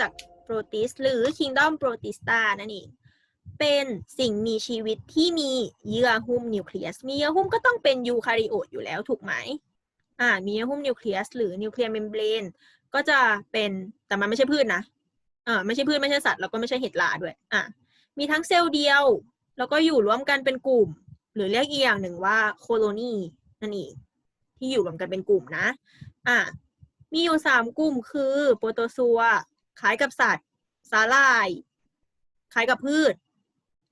จากโปรติสหรือ Kingdom Protista นั่นเอง เป็นสิ่งมีชีวิตที่มีเยื่อหุ้มนิวเคลียส มีเยื่อหุ้มก็ต้องเป็นยูคาริโอตอยู่แล้วถูกไหมอ่า มีเยื่อหุ้มนิวเคลียสหรือนิวเคลียร์เมมเบรนก็จะเป็น แต่มันไม่ใช่พืชนะอ่าไม่ใช่พืชไม่ใช่สัตว์แล้วก็ไม่ใช่เห็ดลาด้วย อ่ามีทั้งเซลล์เดียว แล้วก็อยู่ร่วมกันเป็นกลุ่ม หรือเรียกอีกอย่างหนึ่งว่าโคโลนีนั่นเองที่อยู่รวมกันเป็นกลุ่มนะ อ่ามีอยู่สามกลุ่มคือโปรโตซัว คล้ายกับสัตว์สาลายคล้ายกับพืช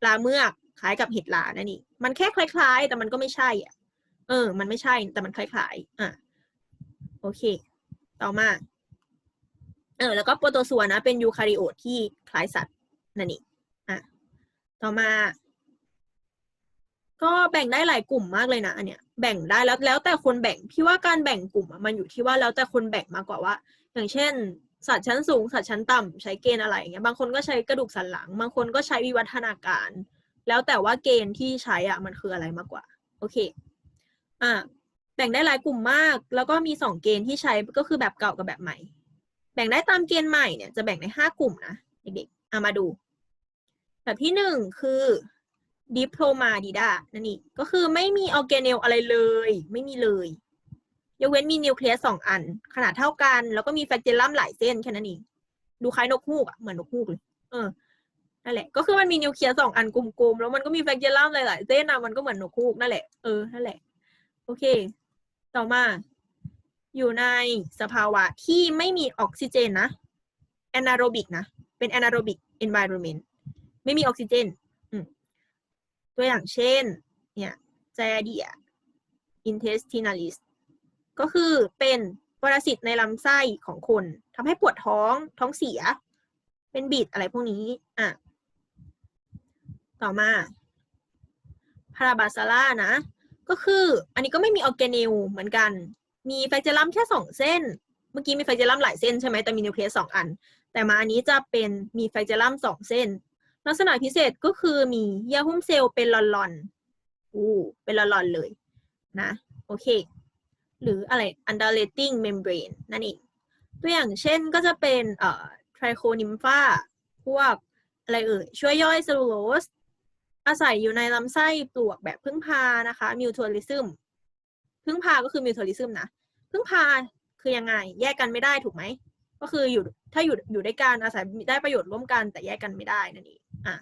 ปลาเมือกคล้ายกับเห็ดหลานั่นเองมันแค่คล้าย ๆ แต่มันก็ไม่ใช่อะ เออ มันไม่ใช่แต่มันคล้ายๆ อะ โอเค ต่อมา เออ แล้วก็โปรโตซัวนะ เป็นยูคาริโอตที่คล้ายสัตว์นั่นเองอะ ต่อมา ก็แบ่งได้หลายกลุ่มมากเลยนะอันเนี้ย แบ่งได้แล้วแล้วแต่คนแบ่ง พี่ว่าการแบ่งกลุ่มมันอยู่ที่ว่าแล้วแต่คนแบ่งมากกว่าว่า อย่างเช่น สัตว์ชั้นสูง สัตว์ชั้นต่ำใช้เกณฑ์อะไรอย่างเงี้ยบางคนก็ใช้กระดูกสันหลัง บางคนก็ใช้วิวัฒนาการ แล้วแต่ว่าเกณฑ์ที่ใช้อะมันคืออะไรมากกว่า โอเคอ่าแบ่งได้หลายกลุ่มมาก แล้วก็มีสองเกณฑ์ที่ใช้ก็คือแบบเก่ากับแบบใหม่ แบ่งได้ตามเกณฑ์ใหม่เนี่ยจะแบ่งในห้ากลุ่มนะเด็กๆเอามาดู แบบที่หนึ่งคือดิโพมาดีดานั่นเองก็คือไม่มีออร์แกเนลอะไรเลย ไม่มีเลย ยกเว้นมีนิวเคลียสสองอัน ขนาดเท่ากัน แล้วก็มีแฟกเจลัมหลายเส้นแค่นั้นเองดูคล้ายนกฮูกอะเหมือนนกฮูกเลย เออนั่นแหละ ก็คือมันมีนิวเคลียสสองอันกลมๆ แล้วมันก็มีแฟกเจลัมหลายๆเส้นอะมันก็เหมือนนกฮูกนั่นแหละ เออ นั่นแหละ โอเค ต่อมา อยู่ในสภาวะที่ไม่มีออกซิเจนนะ แอนาโรบิกนะ เป็นแอนาโรบิก environment ไม่มีออกซิเจน ตัวอย่างเช่น เนี่ย ไจเดีย intestinalis ก็คือเป็นปรสิตในลำไส้ของคนทำให้ปวดท้องท้องเสีย เป็นบิดอะไรพวกนี้อะต่อมาพาราบาซาร่านะ ก็คืออันนี้ก็ไม่มีออร์แกเนลเหมือนกัน มีไฟเจลัมแค่สองเส้น เมื่อกี้มีไฟเจลัมหลายเส้นใช่ไหมแต่มีนิวเคลียสสองอัน แต่มาอันนี้จะเป็นมีไฟเจลัมสองเส้น ลักษณะพิเศษก็คือมีเยื่อหุ้มเซลล์เป็นหลอนๆอู้เป็นหลอนๆเลยนะ โอเค หรืออะไร undulating membrane นั่นเอง ตัวอย่างเช่นก็จะเป็นเอ่อ trichonympha พวกอะไรเอ่ย ช่วยย่อยเซลลูโลส อาศัยอยู่ในลำไส้ปลวกแบบพึ่งพานะคะ mutualism พึ่งพาก็คือ mutualism นะ พึ่งพาคือยังไง แยกกันไม่ได้ถูกไหม ก็คืออยู่ถ้าอยู่อยู่ด้วยกันอาศัยได้ประโยชน์ร่วมกันแต่แยกกันไม่ได้นั่นเองอะ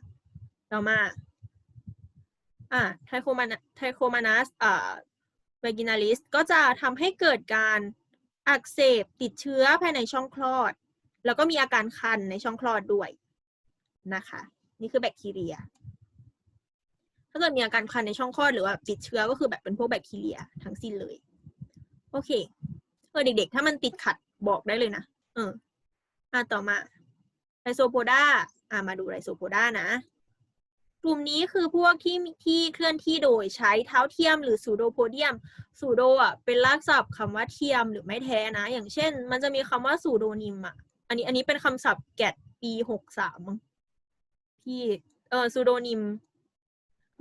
ต่อมาอะไทโคมานไทโคมานัสอ่า vaginalis ก็จะทำให้เกิดการอักเสบติดเชื้อภายในช่องคลอด แล้วก็มีอาการคันในช่องคลอดด้วยนะคะ นี่คือแบคทีเรีย ถ้าเกิดมีอาการคันในช่องคลอดหรือว่าติดเชื้อก็คือแบบเป็นพวกแบคทีเรียทั้งสิ้นเลย โอเคเออเด็กๆ ถ้ามันติดขัดบอกได้เลยนะเอออะต่อมาไรโซโพดาอะมาดูไรโซโพดานะ กลุ่มนี้คือพวกที่ที่เคลื่อนที่โดยใช้เท้าเทียมหรือซูโดโพเดียมซูโดอะเป็นรากศัพท์คำว่าเทียมหรือไม่แท้นะ อย่างเช่น มันจะมีคำว่าซูโดนิมอะ อันนี้อันนี้เป็นคำศัพท์แกดปีหกสามที่เออซูโดนิม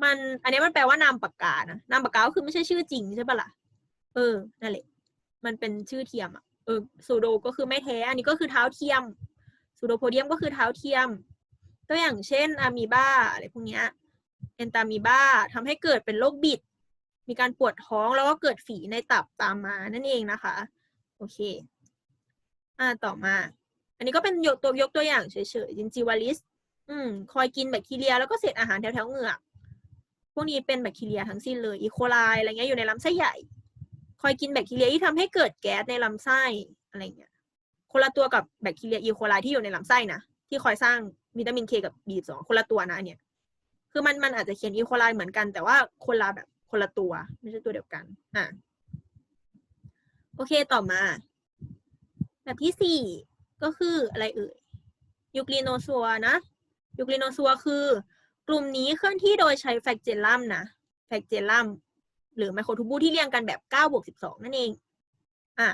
มัน อันนี้มันแปลว่านามปากกานะนามปากกาคือไม่ใช่ชื่อจริงใช่ปะล่ะเออนั่นแหละมันเป็นชื่อเทียมอะเออซูโดก็คือไม่แท้ อันนี้ก็คือเท้าเทียมซูโดโพเดียมก็คือเท้าเทียม ตัวอย่างเช่นอะมีบาอะไรพวกนี้เอนตามีบาทำให้เกิดเป็นโรคบิด มีการปวดท้องแล้วก็เกิดฝีในตับตามมานั่นเองนะคะ โอเค อ่าต่อมา อันนี้ก็เป็นยกตัวยกตัวอย่างเฉยๆจินจิวาลิสอืมคอยกินแบคทีเรีย แล้วก็เศษอาหารแถวๆเหงือก พวกนี้เป็นแบคทีเรียทั้งสิ้นเลยอีโคไลอะไรเงี้ยอยู่ในลำไส้ใหญ่ คอยกินแบคทีเรียที่ทำให้เกิดแก๊สในลำไส้อะไรเงี้ยคนละตัวกับแบคทีเรียอีโคไลที่อยู่ในลำไส้นะที่คอยสร้าง วิตามินเคกับ B12 คนละตัวนะเนี่ย คือมันมันอาจจะเขียนอีโคไลเหมือนกัน แต่ว่าคนละแบบคนละตัว ไม่ใช่ตัวเดียวกันอะโอเคต่อมา แบบที่สี่ก็คืออะไรเอ่ยยูกลิโนซัวนะยูกลิโนซัวคือกลุ่มนี้เคลื่อนที่โดยใช้แฟกเจลัมนะแฟกเจลัมหรือไมโครทูบูที่เรียงกันแบบ9บวก12 นั่นเอง อะ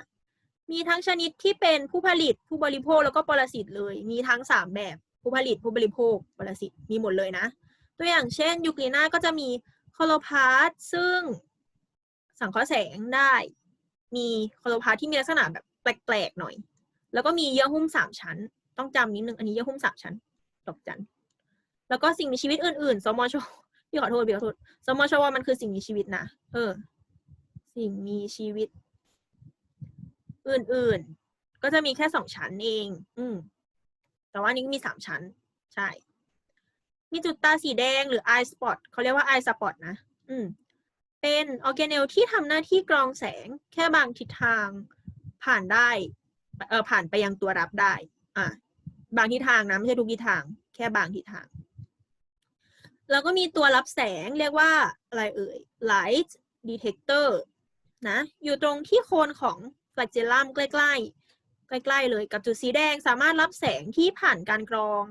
มีทั้งชนิดที่เป็นผู้ผลิต ผู้บริโภค แล้วก็ปรสิตเลย มีทั้งสามแบบ ผู้ผลิตผู้บริโภคปรสิตมีหมดเลยนะ ตัวอย่างเช่นยูกลีนาก็จะมีคโลพาสซึ่งสังเคราะห์แสงได้ มีคโลพาสที่มีลักษณะแบบแปลกๆหน่อย แล้วก็มีเยื่อหุ้มสามชั้น ต้องจำนิดนึงอันนี้เยื่อหุ้มสามชั้นดอกจันแล้วก็สิ่งมีชีวิตอื่นๆ สมชพี่ขอโทษพี่ขอโทษสมชวมันคือสิ่งมีชีวิตนะเออ สิ่งมีชีวิต อื่นๆ ก็จะมีแค่สองชั้นเอง อืม แต่ว่านี้มีสามชั้น ใช่ มีจุดตาสีแดงหรือ eye spot เขาเรียกว่า eye spot นะ อืม เป็นออร์แกเนลที่ทำหน้าที่กรองแสงแค่บางทิศทางผ่านได้ เออผ่านไปยังตัวรับได้ อะบางทิศทางนะ ไม่ใช่ทุกทิศทาง แค่บางทิศทางแล้วก็มีตัวรับแสงเรียกว่าอะไรเอ่ย light detector นะ อยู่ตรงที่โคนของ flagellum ใกล้ๆใกล้ ใกล้ๆเลยกับจุดสีแดงสามารถรับแสงที่ผ่านการกรอง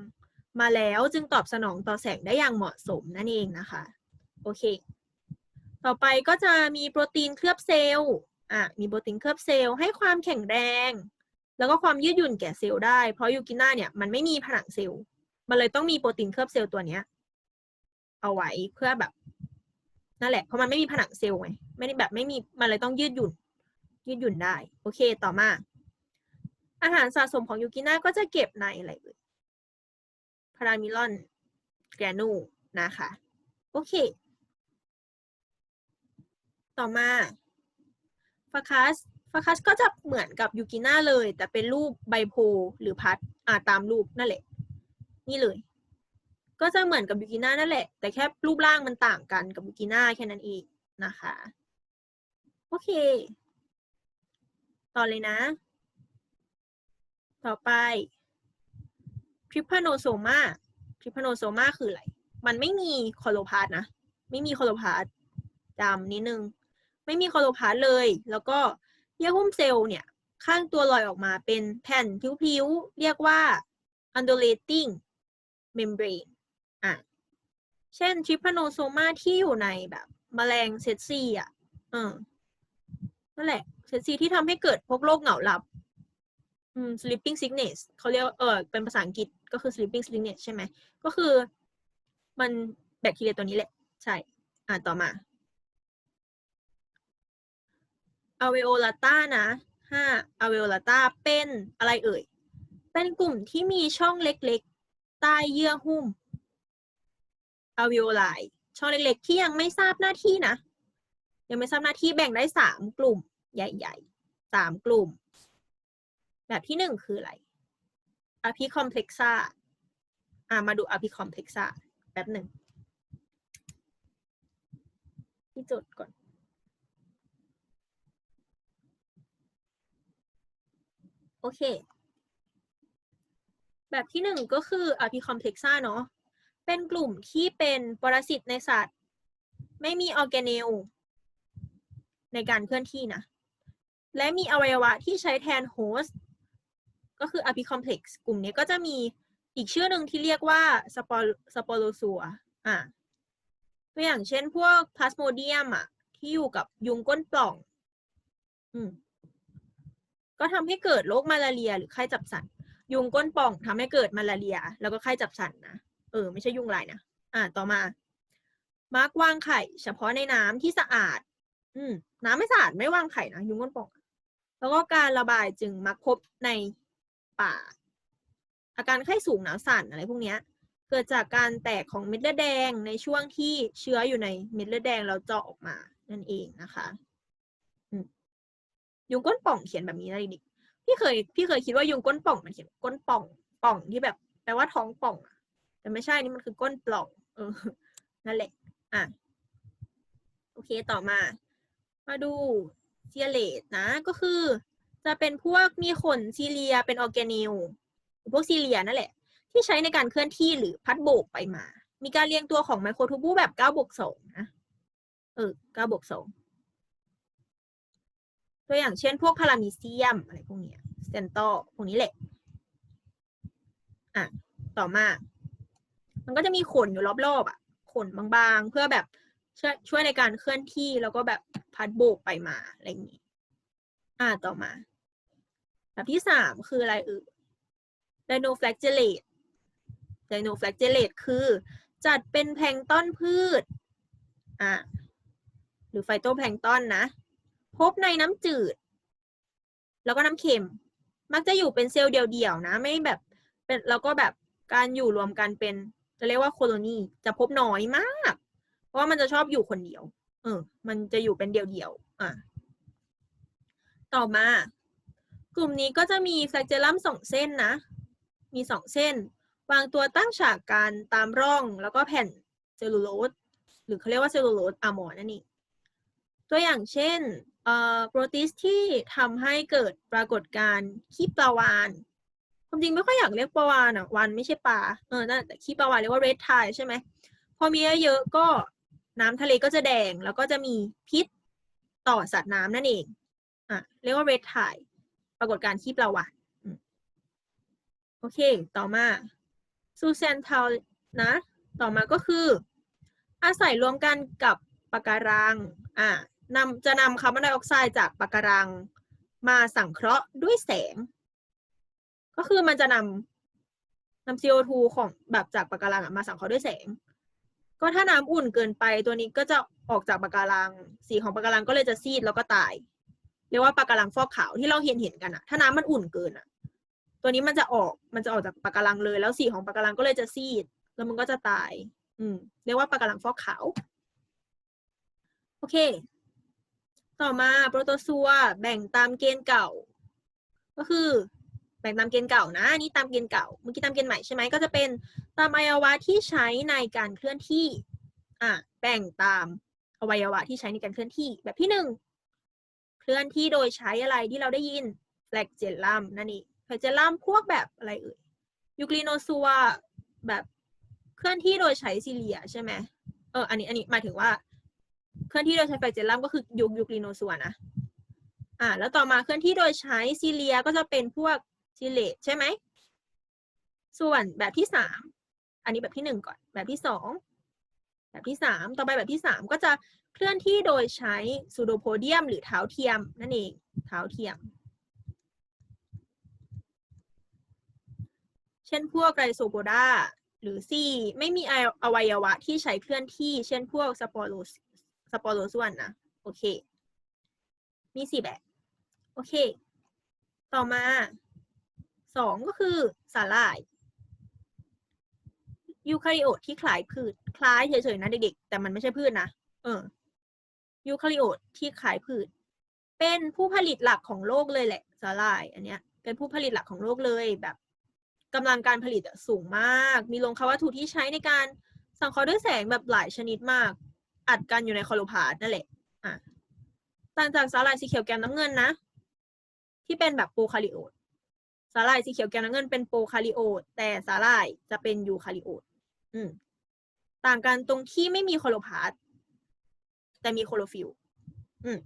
มาแล้วจึงตอบสนองต่อแสงได้อย่างเหมาะสมนั่นเองนะคะ โอเค ต่อไปก็จะมีโปรตีนเคลือบเซลล์อะมีโปรตีนเคลือบเซลล์ให้ความแข็งแรง แล้วก็ความยืดหยุ่นแก่เซลล์ได้ เพราะยูกิน่าเนี่ยมันไม่มีผนังเซลล์มันเลยต้องมีโปรตีนเคลือบเซลล์ตัวเนี้ยเอาไว้เพื่อแบบนั่นแหละเพราะมันไม่มีผนังเซลล์ไงไม่ได้แบบไม่มีมันเลยต้องยืดหยุ่นยืดหยุ่นได้ โอเค ต่อมา อาหารสะสมของยูกิน่าก็จะเก็บในอะไรเอ่ยพารามิลอน แกรนูนะคะ โอเค ต่อมาฟาคัสฟาคัสก็จะเหมือนกับยูกิน่าเลย แต่เป็นรูปใบโพหรือพัดอ่าตามรูปนั่นแหละ นี่เลย ก็จะเหมือนกับยูกิน่านั่นแหละ แต่แค่รูปร่างมันต่างกันกับยูกิน่าแค่นั้นเองนะคะ โอเค ต่อเลยนะ ต่อไปทริปพาโนโซมาทริปพาโนโซมาคืออะไร มันไม่มีคอโลพาสนะ ไม่มีคอโลพาสจำนิดนึง ไม่มีคอโลพาสเลย แล้วก็เยื่อหุ้มเซลล์เนี่ย ข้างตัวลอยออกมาเป็นแผ่นผิวๆ เรียกว่า undulating membrane อะ เช่นทริปพาโนโซมาที่อยู่ในแบบมแมลงเซตซีอะ เออนั่นแหละเซตซีที่ทำให้เกิดพวกโรคเหงาหลับ อืม sleeping sickness เขาเรียกเออเป็นภาษาอังกฤษก็คือ sleeping sickness ใช่ไหม ก็คือ มันแบคทีเรียตัวนี้แหละ ใช่ อ่าต่อมา alveolata นะห้า alveolata เป็นอะไรเอ่ย เป็นกลุ่มที่มีช่องเล็กๆ ใต้เยื่อหุ้ม alveoli ช่องเล็กๆ ที่ยังไม่ทราบหน้าที่นะ ยังไม่ทราบหน้าที่แบ่งได้สามกลุ่มใหญ่ๆสามกลุ่ม แบบที่หนึ่งคืออะไร apicomplexa อ่ามาดู apicomplexa แป๊บหนึ่งที่จดก่อนโอเค แบบที่หนึ่งก็คือ apicomplexa เนาะ เป็นกลุ่มที่เป็นปรสิตในสัตว์ ไม่มีออร์แกเนลในการเคลื่อนที่นะ และมีอวัยวะที่ใช้แทนโฮสต์ ก็คือ apicomplex กซ์กลุ่มนี้ก็จะมีอีกชื่อหนึ่งที่เรียกว่า sporozoa อะตัวอย่างเช่นพวก plasmodium อะ ที่อยู่กับยุงก้นปล่อง อืม ก็ทำให้เกิดโรคมาลาเรีย หรือไข้จับสันยุงก้นป่องทำให้เกิดมาลาเรีย แล้วก็ไข้จับสันนะเออไม่ใช่ยุงลายนะอ่าต่อมามักวางไข่ เฉพาะในน้ำที่สะอาด อืม น้ำไม่สะอาดไม่วางไข่นะยุงก้นป่อง แล้วก็การระบายจึงมักพบใน ป่า อาการไข้สูงหนาวสั่นอะไรพวกนี้เกิดจากการแตกของเม็ดเลือดแดงในช่วงที่เชื้ออยู่ในเม็ดเลือดแดงแล้วเจาะออกมานั่นเองนะคะยุงก้นป่องเขียนแบบนี้นะดิพี่เคยพี่เคยคิดว่ายุงก้นป่องมันเขียนก้นป่องป่องที่แบบแปลว่าท้องป่องแต่ไม่ใช่นี่มันคือก้นปล่อง เออนั่นแหละอะโอเคต่อมา มาดูเซียเลตนะก็คือ จะเป็นพวกมีขนซีเลียเป็นออร์แกนิลพวกซีเลียนั่นแหละ ที่ใช้ในการเคลื่อนที่หรือพัดโบกไปมา มีการเรียงตัวของไมโครทูบูแบบ9บวก2นะเออ9บวก2ตัวอย่างเช่นพวกพารามิเซียมอะไรพวกเนี้ยเซนโตพวกนี้แหละอะต่อมา มันก็จะมีขนอยู่รอบๆอะ ขนบางๆ เพื่อแบบช่วยช่วยในการเคลื่อนที่แล้วก็แบบพัดโบกไปมาอะไรอย่างนี้ อ่าต่อมา แบบที่สามคืออะไรเออ dinoflagellate dinoflagellate คือจัดเป็นแพลงต้นพืชอ่าหรือไฟโตแพลงต้นนะ พบในน้ำจืด แล้วก็น้ำเค็ม มักจะอยู่เป็นเซลล์เดี่ยวๆนะ ไม่แบบเป็นแล้วก็แบบการอยู่รวมกันเป็นจะเรียกว่าโคโลนีจะพบน้อยมาก เพราะว่ามันจะชอบอยู่คนเดียว เออ มันจะอยู่เป็นเดี่ยวๆอะ ต่อมา กลุ่มนี้ก็จะมีแฟลเจลัมสองเส้นนะ มีสองเส้น วางตัวตั้งฉากกันตามร่อง แล้วก็แผ่นเซลลูโลสหรือเขาเรียกว่าเซลลูโลสอะมอนั่นเองตัวอย่างเช่นโปรตีสที่ทำให้เกิดปรากฏการณ์ขี้ปลาวานความจริงไม่ค่อยอยากเรียกปลาวานอะวานไม่ใช่ปลาเออนั่นแต่ขี้ปลาวานเรียกว่าเรดไทใช่ไหมพอมีเยอะๆก็น้ำทะเลก็จะแดงแล้วก็จะมีพิษต่อสัตว์น้ำนั่นเองอะเรียกว่าเรดไท ปรากฏการณ์ขี้ปลาวานอืมโอเค ต่อมาซูเซนเทานะ ต่อมาก็คือ อาศัยรวมกันกับปะการังอ่านำจะนำคาร์บอนไดออกไซด์จากปะการังมาสังเคราะห์ด้วยแสง ก็คือมันจะนำนำ CO2 ของแบบจากปะการังมาสังเคราะห์ด้วยแสง ก็ถ้าน้ำอุ่นเกินไปตัวนี้ก็จะออกจากปะการัง สีของปะการังก็เลยจะซีดแล้วก็ตาย เรียกว่าปะการังฟอกขาวที่เราเห็นเห็นกันอะถ้าน้ำมันอุ่นเกินอะตัวนี้มันจะออกมันจะออกจากปะการังเลย แล้วสีของปะการังก็เลยจะซีด แล้วมันก็จะตาย อืมเรียกว่าปะการังฟอกขาว โอเค ต่อมาโปรโตซัวแบ่งตามเกณฑ์เก่า ก็คือแบ่งตามเกณฑ์เก่านะอันนี่ตามเกณฑ์เก่า เมื่อกี้ตามเกณฑ์ใหม่ใช่ไหมก็จะเป็นตามอวัยวะที่ใช้ในการเคลื่อนที่ อะ แบ่งตามอวัยวะที่ใช้ในการเคลื่อนที่ แบบที่หนึ่ง เคลื่อนที่โดยใช้อะไรที่เราได้ยินแฟลกเจลลัมนั่นเองแฟลกเจลลัมพวกแบบอะไรเอ่ยยูกลิโนซัวแบบเคลื่อนที่โดยใช้ซิเลียใช่ไหมเอออันนี้อันนี้หมายถึงว่า เคลื่อนที่โดยใช้แฟลกเจลลัมก็คือยุคยูกลิโนซัวนะอ่าแล้วต่อมาเคลื่อนที่โดยใช้ซีเลียก็จะเป็นพวกซิเลตใช่ไหมส่วนแบบที่สามอันนี้แบบที่หนึ่งก่อนแบบที่สองแบบที่สามต่อไปแบบที่สามก็จะ เคลื่อนที่โดยใช้ซูโดโพเดียม หรือเท้าเทียมนั่นเอง เท้าเทียม เช่นพวกไรโซโปดาหรือซีไม่มีอวัยวะที่ใช้เคลื่อนที่ เช่นพวกสปอโรสปอโรส่วนนะ โอเค มีสี่แบบ โอเค ต่อมาสองก็คือสาหร่ายยูคาริโอตที่คล้ายพืช คล้ายเฉยๆนะเด็กๆ แต่มันไม่ใช่พืชนะ เออ ยูคาริโอตที่คล้ายพืช เป็นผู้ผลิตหลักของโลกเลยแหละสาหร่าย อันเนี้ย เป็นผู้ผลิตหลักของโลกเลยแบบกำลังการผลิตสูงมาก มีโรงคาวัตถุที่ใช้ในการสังเคราะห์ด้วยแสงแบบหลายชนิดมาก อัดกันอยู่ในคอโลพาร์ตนั่นแหละอะต่างจากสาหร่ายสีเขียวแกมน้ำเงินนะ ที่เป็นแบบโปรคาริโอตสาหร่ายสีเขียวแกมน้ำเงินเป็นโปรคาริโอตแต่สาหร่ายจะเป็นยูคาริโอตอืมต่างกันตรงที่ไม่มีโคโลพาร์ต แต่มีโคโรฟิลอืม